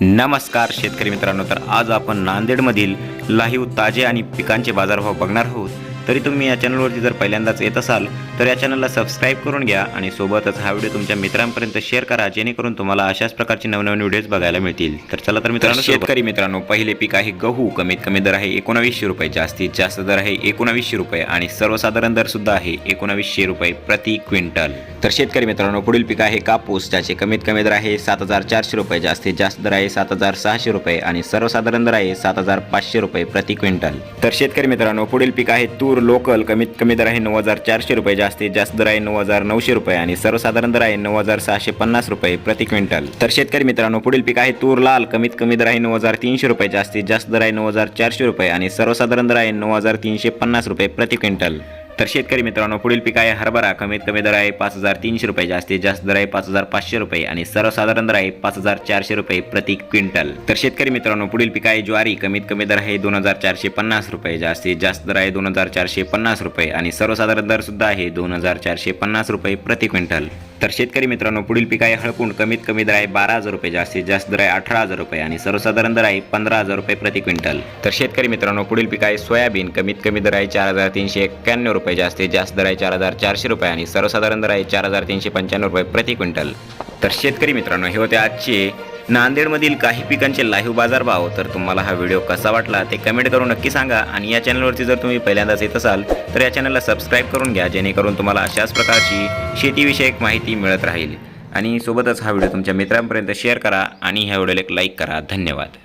नमस्कार शेतकरी मित्रांनो तर आज आपण नांदेडमधील लाहीव ताजे आणि पिकांचे बाजारभाव बघणार आहोत. तरी तुम्ही या चॅनलवरती जर पहिल्यांदाच येत असाल तर या चॅनलला सबस्क्राईब करून घ्या आणि सोबतच हा व्हिडिओ तुमच्या मित्रांपर्यंत शेअर करा जेणेकरून तुम्हाला अशाच प्रकारचे नवनवीन व्हिडिओज बघायला मिळतील. तर चला तर मित्रांनो शेतकरी मित्रांनो पहिले पीक आहे गहू. कमीत कमी दर आहे एकोणावीसशे रुपये जास्तीत जास्त दर आहे एकोणावीसशे रुपये आणि सर्वसाधारण दर सुद्धा आहे एकोणावीसशे रुपये प्रति क्विंटल. तर शेतकरी मित्रांनो पुढील पीक आहे कापूस ज्याचे कमीत कमी दर आहे सात हजार चारशे रुपये जास्तीत जास्त दर आहे सात हजार सहाशे रुपये आणि सर्वसाधारण दर आहे सात हजार पाचशे रुपये प्रति क्विंटल. तर शेतकरी मित्रांनो पुढील पीक आहे तूर. लोकल कमीत कमी दर आहे नऊ हजार चारशे रुपये जास्तीत जास्त दर आहे नऊ हजार नऊशे रुपये आणि सर्वसाधारण दर आहे नऊ हजार सहाशे पन्नास रुपये प्रति क्विंटल. तर शेतकरी मित्रांनो पुढील पीक आहे तूर लाल कमीत कमी दर आहे नऊ हजार तीनशे रुपये जास्तीत जास्त दर आहे नऊ हजार चारशे रुपये आणि सर्वसाधारण दर आहे नऊ हजार तीनशे पन्नास रुपये प्रति क्विंटल. तर शेतकरी मित्रांनो पुढील पीक आहे हरभरा. कमीत कमी दर आहे पाच हजार तीनशे रुपये. जास्तीत जास्त दर आहे पाच हजार पाचशे रुपये. आणि सर्वसाधारण दर आहे पाच हजार चारशे रुपये प्रति क्विंटल. तर शेतकरी मित्रांनो पुढील पीक आहे ज्वारी. कमीत कमी दर आहे दोन हजार चारशे पन्नास रुपये. जास्तीत जास्त दर आहे दोन हजार चारशे पन्नास रुपये. आणि सर्वसाधारण दर सुद्धा आहे दोन हजार चारशे पन्नास रुपये प्रति क्विंटल. तर शेतकरी मित्रांनो पुढील पीक आहे हळपूण कमीत कमी दर आहे बारा हजार रुपये जास्तीत जास्त दर आहे अठरा हजार रुपये आणि सर्वसाधारण दर आहे पंधरा हजार रुपये प्रति क्विंटल. तर शेतकरी मित्रांनो पुढील पीक आहे सोयाबीन कमीत कमी दर आहे चार हजार तीनशे एक्क्याण्णव रुपये जास्तीत जास्त दर आहे चार हजार चारशे रुपये आणि सर्वसाधारण दर आहे चार हजार तीनशे पंच्याण्णव रुपये प्रति क्विंटल. तर शेतकरी मित्रांनो हे होते आजचे नांदेडमधील काही पिकांचे लाईव्ह बाजारभाव तर तुम्हाला हा व्हिडिओ कसा वाटला ते कमेंट करून नक्की सांगा. आणि या चॅनलवरती जर तुम्ही पहिल्यांदाच येत असाल तर या चॅनलला सबस्क्राईब करून घ्या जेणेकरून तुम्हाला अशाच प्रकारची शेतीविषयक माहिती मिळत राहील. आणि सोबतच हा व्हिडिओ तुमच्या मित्रांपर्यंत शेअर करा आणि ह्या व्हिडिओला एक लाईक करा. धन्यवाद.